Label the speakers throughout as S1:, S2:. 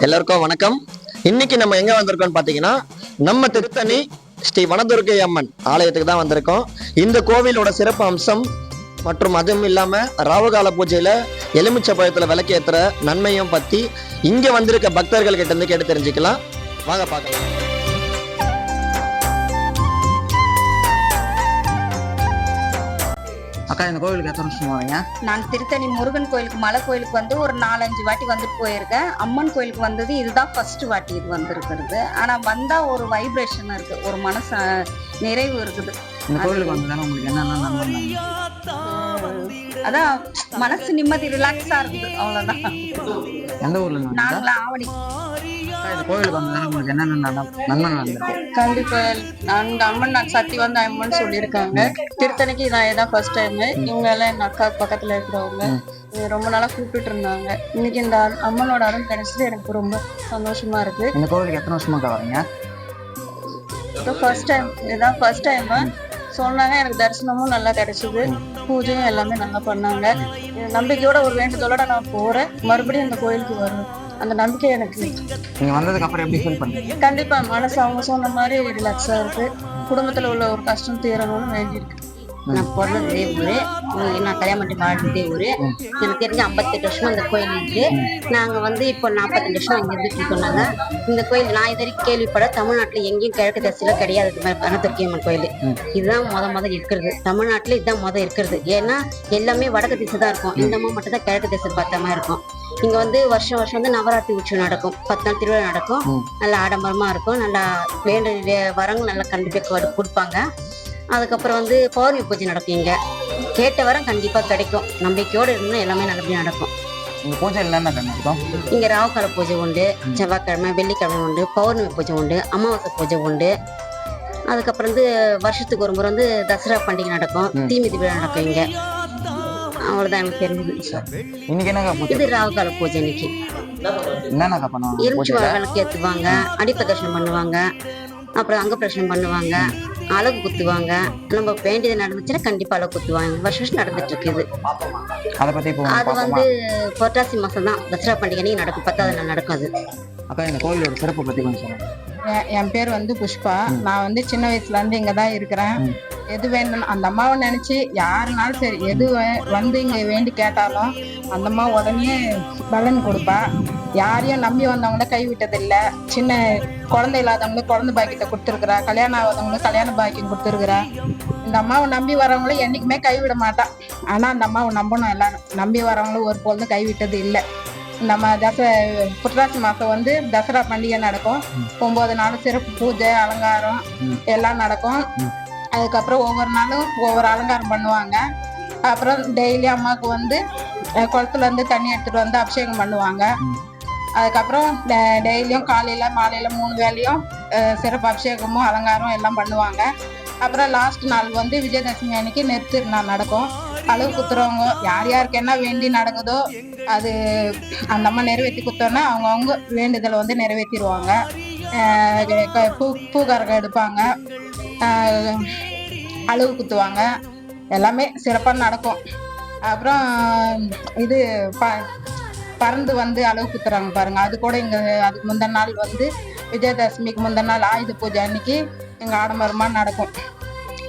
S1: எல்லாருக்கும் வணக்கம். இன்னைக்கு நம்ம எங்க வந்திருக்கோம்னு பாத்தீங்கன்னா நம்ம திருத்தணி ஸ்ரீ வனதுர்கை அம்மன் ஆலயத்துக்கு தான் வந்திருக்கோம். இந்த கோவிலோட சிறப்பு அம்சம் மற்றும் அதுவும் இல்லாம ராவுகால பூஜையில எலுமிச்சை பழத்துல விளக்கேற்றுற நன்மையும் பத்தி இங்க வந்திருக்க பக்தர்கள் கிட்ட இருந்து கேட்டு தெரிஞ்சுக்கலாம். வாங்க பார்க்கலாம்.
S2: அக்கா இந்த கோவிலுக்கு எத்தனை வருஷம் வரீங்க
S3: நான் திருத்தணி முருகன் கோயிலுக்கு மலை கோயிலுக்கு வந்து ஒரு நாலஞ்சு வாட்டி வந்துட்டு போயிருக்கேன். அம்மன் கோயிலுக்கு வந்தது இதுதான் ஃபர்ஸ்ட் வாட்டி இது வந்திருக்கிறது. ஆனா வந்தா ஒரு வைப்ரேஷன் இருக்கு ஒரு மனசு நிறைவு இருக்குது.
S2: இந்த கோவிலுக்கு வந்ததால உங்களுக்கு என்னென்ன நன்மை?
S3: அதான் மனசு நிம்மதி ரிலாக்ஸா இருக்குது அவ்வளவுதான்.
S2: எந்த ஊர்ல?
S3: நாங்கள ஆவணி
S2: இந்த கோவிலுக்கு வந்ததால உங்களுக்கு என்னென்ன நன்மை நன்மை நடந்திருக்கு
S3: கண்டிப்பா. அந்த அம்மன் நான் சத்தி வந்து அம்மன் சொல்லியிருக்காங்க. திருத்தணிக்கு நான் இதான் ஃபர்ஸ்ட் டைம் இவங்க எல்லாம் எங்க அக்கா பக்கத்துல இருக்கிறவங்க. ரொம்ப நாளா கூப்பிட்டு இருந்தாங்க இன்னைக்கு இந்த அம்மனோட அருள் கிடைச்சது எனக்கு ரொம்ப சந்தோஷமா இருக்கு.
S2: இந்த கோவிலுக்கு எத்தனை வருஷமாக்கா வரீங்க?
S3: இப்போ ஃபர்ஸ்ட் டைம் இதுதான் ஃபர்ஸ்ட் டைம் சொன்னாங்க எனக்கு தரிசனமும் நல்லா கிடைச்சது. பூஜையும் எல்லாமே நல்லா பண்ணாங்க. நம்பிக்கையோட ஒரு வேண்டுதலோட நான் போறேன். மறுபடியும் இந்த கோயிலுக்கு வருவேன் அந்த நம்பிக்கை எனக்கு. இருக்கு.
S2: நீங்க வந்ததுக்கு அப்புறம் எப்படி ஃபீல் பண்ணீங்க?
S3: கண்டிப்பா மனசு அவங்க சொன்ன மாதிரி ரிலாக்ஸா இருக்கு. குடும்பத்துல உள்ள ஒரு கஷ்டம் தீரணும்னு வேண்டியிருக்கு.
S4: நான் பிறந்தது இதே ஊரு. நான் கல்யாணம் பண்ணி வாழ்ந்ததே ஊரு. எனக்கு தெரிஞ்சு ஐம்பத்தெட்டு வருஷமா இந்த கோயில் இருக்கு. நாங்க வந்து இப்போ நாற்பத்தெண்டு வருஷம் இங்க இருந்துட்டு சொன்னாங்க இந்த கோயில் நான் இது வரைக்கும் கேள்விப்பட தமிழ்நாட்டுல எங்கேயும் கிழக்கு தசையில கிடையாது. இது மாதிரி வனதுர்க்கியம்மன் கோயில். இதுதான் முத முத இருக்கிறது. தமிழ்நாட்டுல இதுதான் முத இருக்கிறது. ஏன்னா எல்லாமே வடக்கு திசை தான் இருக்கும். இந்த அம்மா மட்டும் தான் கிழக்கு திசை பார்த்த மாதிரி இருக்கும். இங்க வந்து வருஷம் வருஷம் வந்து நவராத்திரி உற்சவம் நடக்கும். பத்து நாள் திருவிழா நடக்கும். நல்லா ஆடம்பரமா இருக்கும். நல்லா வேண்டிய வரங்க நல்லா கண்டிப்பா கொடுப்பாங்க. அதுக்கப்புறம் வந்து பௌர்ணமி பூஜை நடக்கும் இங்க. கேட்ட வரம் கண்டிப்பா கிடைக்கும். நம்பிக்கையோட இருந்தா எல்லாமே நல்லபடியா நடக்கும்.
S2: இந்த பூஜையில் என்னென்ன இருக்கும்
S4: இங்க ராவுகால பூஜை உண்டு செவ்வாய்க்கிழமை வெள்ளிக்கிழமை உண்டு பௌர்ணமி பூஜை உண்டு அமாவாசை பூஜை உண்டு. அதுக்கப்புறம் வந்து வருஷத்துக்கு ஒரு முறை வந்து தசரா பண்டிகை நடக்கும். தீமிதி விழா நடக்கும் இங்க. அவ்வளவுதான் எனக்கு தெரிஞ்சது.
S2: இன்னைக்கு பூஜை?
S4: இது ராவுகால பூஜை இன்னைக்கு.
S2: என்னென்னக்கா பண்ணுவாங்க
S4: எலுமிச்சி
S2: பூஜையில?
S4: விளக்கு ஏத்துவாங்க அடிப்பிரதர்ஷனம் பண்ணுவாங்க அப்புறம் அங்க பிரதர்ஷனம் பண்ணுவாங்க. அழகு குத்துவாங்க. நம்ம வேண்டியது நடந்துச்சுன்னா கண்டிப்பா அழகு குத்துவாங்க. வருஷம் வருஷம் நடந்துட்டு இருக்குது
S2: அதை
S4: வந்து புரட்டாசி மாசம் தான். தசரா பண்டிகை அன்னைக்கு நடக்கும். பத்தாவது நாள் நடக்கும் அது.
S2: அக்கா இந்த கோவிலோட சிறப்பை பத்தி கொஞ்சம்
S5: என் பேர் வந்து புஷ்பா. நான் வந்து சின்ன வயசுல இருந்து இங்க தான் இருக்கிறேன். எது வேணும் அந்த அம்மாவை நினைச்சு யாருனாலும் சரி எது வே- வந்து இங்க வேண்டி கேட்டாலும் அந்த அம்மா உடனே பலன் கொடுப்பா. யாரையும் நம்பி வந்தவங்கள கைவிட்டதில்ல. சின்ன குழந்தை இல்லாதவங்களுக்கு குழந்தை பாக்கியத்தை கொடுத்துருக்குறா. கல்யாணம் ஆகாதவங்களுக்கு கல்யாண பாக்கியம் கொடுத்துருக்குறா. இந்த அம்மாவை நம்பி வரவங்கள என்னைக்குமே கைவிட மாட்டா. ஆனா அந்த அம்மாவை நம்பணும் எல்லாரும் நம்பி வரவங்களும் ஒரு பொழுதும் கைவிட்டது இல்லை. நம்ம தச புரட்டாசி மாசம் வந்து தசரா பண்டிகை நடக்கும். ஒன்பது நாளும் சிறப்பு பூஜை அலங்காரம். எல்லாம் நடக்கும். அதுக்கப்புறம் ஒவ்வொரு நாளும் ஒவ்வொரு அலங்காரம் பண்ணுவாங்க. அப்புறம் டெய்லி அம்மாவுக்கு வந்து அஹ், குளத்துல இருந்து தண்ணி எடுத்துட்டு வந்து அபிஷேகம் பண்ணுவாங்க. அதுக்கப்புறம் டெ- டெய்லியும் காலையில மாலையில மூணு வேளையும் சிறப்பு அபிஷேகமும் அலங்காரம் எல்லாம் பண்ணுவாங்க. அப்புறம் லாஸ்ட் நாள் வந்து விஜயதசமி அன்னைக்கு நெருத்து நடக்கும். அளவு குத்துறவங்க யார் யாருக்கு என்ன வேண்டி நடக்குதோ அது அந்த அம்மா நிறைவேற்றி குத்தோன்னா அவங்கவுங்க வேண்டுதலை வந்து நிறைவேற்றிடுவாங்க பூ பூக்கரகம் எடுப்பாங்க. ஆஹ் குத்துவாங்க. எல்லாமே சிறப்பாக நடக்கும். அப்புறம் இது ப பறந்து வந்து அளவு குத்துறாங்க பாருங்க. அது கூட இங்க அதுக்கு முந்தின நாள் வந்து விஜயதசமிக்கு முந்தின நாள் ஆயுத பூஜை அன்னைக்கு எங்க ஆடம்பரமா நடக்கும்.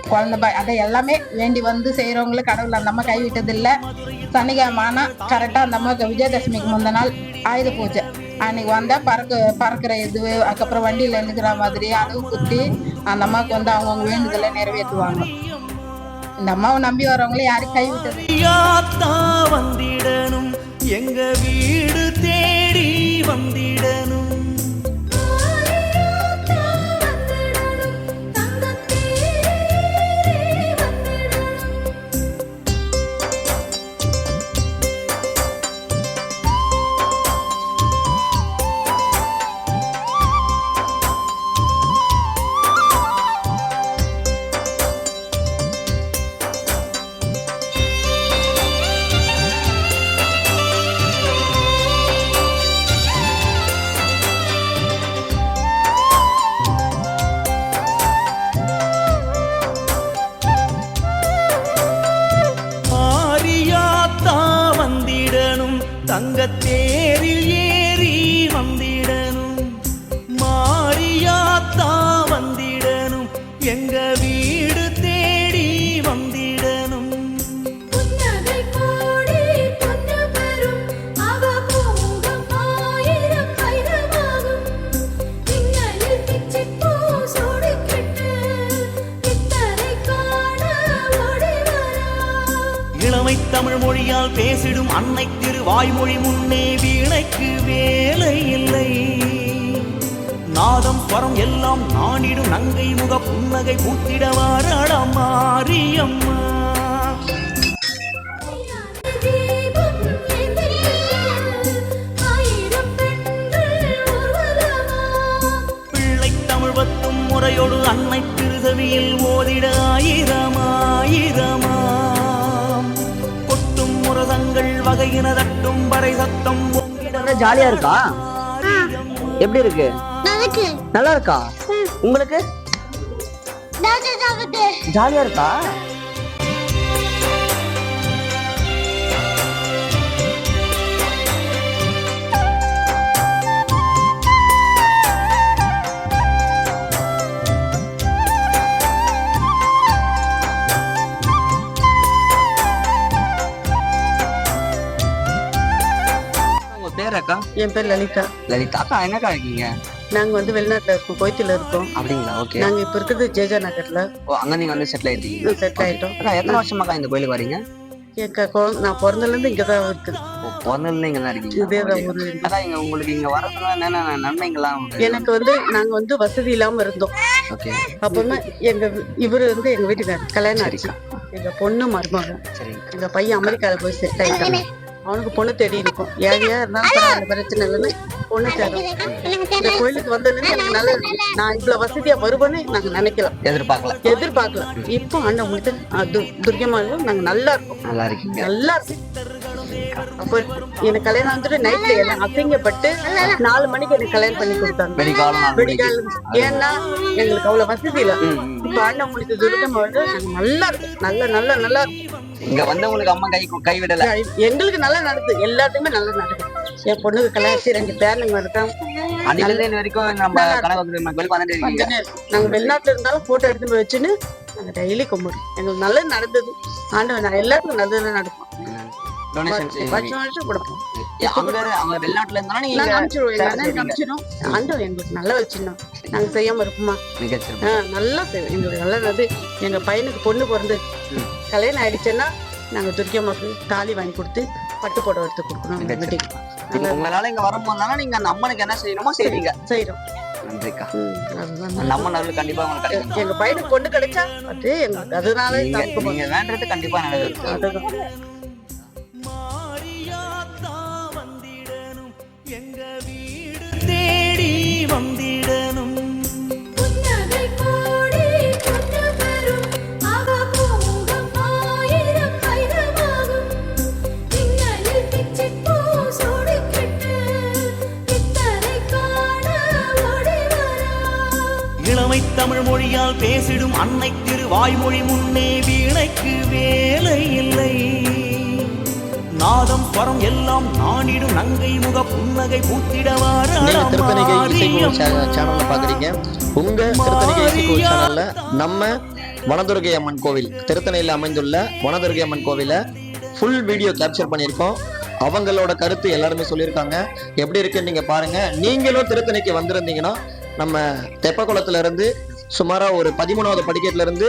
S5: குழந்தை பாய் அதை எல்லாமே வேண்டி வந்து செய்யறவங்களுக்கு கடவுள் அந்த அம்மா கைவிட்டது இல்ல சனிக்கிழமை ஆனால் கரெக்டா அந்த அம்மாவுக்கு விஜயதசமிக்கு முந்தின நாள் ஆயுத பூஜை. அன்னைக்கு வந்தா பறக்க பறக்கிற இது அதுக்கப்புறம் வண்டியில எழுதுகிற மாதிரி அளவு குத்தி அந்த அம்மாவுக்கு வந்து அவங்கவுங்க வேண்டுதலை நிறைவேற்றுவாங்க. இந்த அம்மாவை நம்பி வரவங்களே யாரும் கைவிட்டது
S6: எங்க வீடு
S7: மொழியால் பேசிடும் அன்னை திரு வாய்மொழி முன்னே வீணைக்கு வேலை இல்லை. நாதம் பரம் எல்லாம் நானிடும் நங்கை முக புன்னகை பூத்திட வாராளம் மாரியம்மா. தட்டும் பறை சத்தம்
S1: ஜாலியா இருக்கா? எப்படி இருக்கு? நல்லா இருக்கா? உங்களுக்கு? ஜாலியா இருக்கா?
S8: என் பேர் லலிதா.
S9: லலிதா அக்கா என்னக்கா இருக்கீங்க?
S8: நாங்க வந்து வெளிநாட்டுல இருக்கோம் கோயத்துல இருக்கோம்.
S9: அப்படிங்களா? ஓகே.
S8: நாங்க இப்ப இருக்கிறது ஜேஜா நகர்ல.
S9: ஓ அங்க நீங்க வந்து செட்டில் ஆயிட்டீங்க.
S8: செட் ஆயிட்டோம்.
S9: அக்கா எத்தனை வருஷமாக்கா இந்த கோயிலுக்கு வரீங்க?
S8: என் க- குழந்தை- நான் பிறந்ததுல இருந்து இங்கதான் இருக்கு
S9: ஓ, பிறந்ததுல இங்க தான் இருக்கீங்க.
S8: ஊரு
S9: அக்கா இங்க உங்களுக்கு இங்க வரதுல என்னென்ன நன்மைகள்லாம்
S8: எனக்கு வந்து நாங்க வந்து வசதி இல்லாம இருந்தோம்.
S9: ஓகே
S8: அப்பதான் எங்க இவரு வந்து எங்க வீட்டுக்காரர். கல்யாணம் ஆச்சு. எங்க பொண்ணு மருமகன். எங்க பையன் அமெரிக்கால போய் செட் ஆயிட்டான் அவனுக்கு பொண்ணு தேடி இருக்கும். ஏழையா இருந்தாலும் பிரச்சனை இல்லைன்னு பொண்ணு தேடும். இந்த கோயிலுக்கு வந்ததுல இருந்து எனக்கு நல்ல நான் இவ்வளவு வசதியா வருவேன்னு நாங்க நினைக்கல
S9: எதிர்பார்க்கல
S8: எதிர்பார்க்கல இப்போ ஆண்ட முடித்து துர்க்கியமாக நாங்க நல்லா இருக்கோம்.
S9: நல்லா இருக்கீங்க.
S8: நல்லா இருக்கும். அப்போ எனக்கு கல்யாணம் வந்துட்டு நைட்ல எல்லாம் அசிங்கப்பட்டு நாலு மணிக்கு எனக்கு கல்யாணம் பண்ணி கொடுத்தாங்க.
S9: வெடிகாலம்
S8: ஏன்னா எங்களுக்கு அவ்வளவு வசதி இல்ல. இப்ப ஆண்ட முடித்து துர்க்கமாக நாங்க நல்லா இருக்கும் நல்ல நல்ல நல்லா இருக்கும்
S9: இங்க வந்தவங்களுக்கு அம்மா கை கை விடல.
S8: எங்களுக்கு நல்லா நடக்குது. எல்லாத்துக்குமே நல்லா நடக்குது. என் பொண்ணுக்கு கல்யாணம் ரெண்டு பேரனுங்க
S9: இன்ன வரைக்கும் நம்ம
S8: இருக்கு. நாங்க வெளிநாட்டுல இருந்தாலும் போட்டோ எடுத்து போய் வச்சுன்னு நாங்க டெய்லி கும்பிடுறோம். எங்களுக்கு நல்லது நடந்தது. ஆண்டவன் நான் எல்லாத்துக்கும் நல்லது நடக்கும் வருஷம் வருஷம் கொடுப்போம்.
S9: அவங்க வெளிநாட்டுல இருந்தாலும்.
S8: அனுப்பிச்சிடும் ஆண்டவன் எங்களுக்கு நல்லா வச்சிருந்தோம் நாங்க செய்யாம இருப்போமா ஆ, நல்லா செய்வோம். எங்களுக்கு நல்லா நல்லது எங்க பையனுக்கு பொண்ணு பிறந்து. கல்யாணம் ஆயிடுச்சுன்னா நாங்க துர்க்கியம்மாக்கு தாலி வாங்கி கொடுத்து பட்டு புடவை எடுத்து கொடுக்கணும்
S9: மிகச்சிறப்பு.
S8: வீட்டுக்கு
S9: உங்களால இங்க வரும்போதுனால நீங்க அந்த அம்மனுக்கு என்ன செய்யணுமோ செய்வீங்க.
S8: செய்யறோம்
S9: நன்றிக்கா.
S8: ம், அதுதான்
S9: அந்த அம்மன் அருள் கண்டிப்பா உங்களுக்கு கிடைக்கும்
S8: எங்க பையனுக்கு பொண்ணு கிடைச்சா அது எங்களுக்கு அதனால
S9: நீங்க வேண்டது கண்டிப்பா நடக்கும்
S7: பேசிடும் அன்னை திரு வாய்மொழி முன்னே வீணைக்கு வேலை இல்லை. நாதம் ஸ்வரம் எல்லாம் நானிடும் நங்கை முக புன்னகை பூத்திட
S1: நீங்க திருத்தணிகை இசைக்குழு சேனல்ல பாக்குறீங்க உங்க திருத்தணிகை இசைக்குழு சேனல்ல நம்ம வனதுர்கை அம்மன் கோவில் திருத்தணியில் அமைந்துள்ள வனதுர்கை அம்மன் கோவிலை ஃபுல் வீடியோ கேப்சர் பண்ணியிருக்கோம். அவங்களோட கருத்து எல்லாருமே சொல்லியிருக்காங்க. எப்படி இருக்குன்னு நீங்க பாருங்க. நீங்களும் திருத்தணிக்கு வந்திருந்தீங்கன்னா நம்ம தெப்பக்குளத்துல இருந்து சுமாராக ஒரு பதிமூணாவது படிக்கட்டுல இருந்து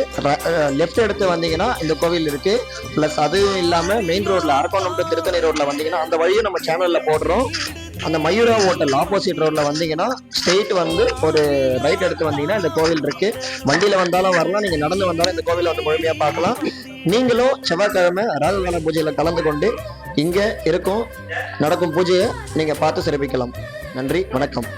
S1: லெஃப்ட் எடுத்து வந்தீங்கன்னா இந்த கோவில் இருக்கு. ப்ளஸ் அதுவும் இல்லாமல் மெயின் ரோட்ல அரக்கோணம் டு திருத்தணி ரோட்ல வந்தீங்கன்னா அந்த வழியும் நம்ம சேனல்ல போடுறோம். அந்த மயூரா ஹோட்டல் ஆப்போசிட் ரோட்ல வந்தீங்கன்னா ஸ்ட்ரெயிட் வந்து ஒரு ரைட் எடுத்து வந்தீங்கன்னா இந்த கோவில் இருக்கு. வண்டியில வந்தாலும் வரலாம் நீங்க நடந்து வந்தாலும் இந்த கோவிலை வந்து முழுமையா பார்க்கலாம். நீங்களும் செவ்வாய்க்கிழமை ராகுகால பூஜையில கலந்து கொண்டு இங்க இருக்கும் நடக்கும் பூஜையை நீங்க பார்த்து சிறப்பிக்கலாம். நன்றி வணக்கம்.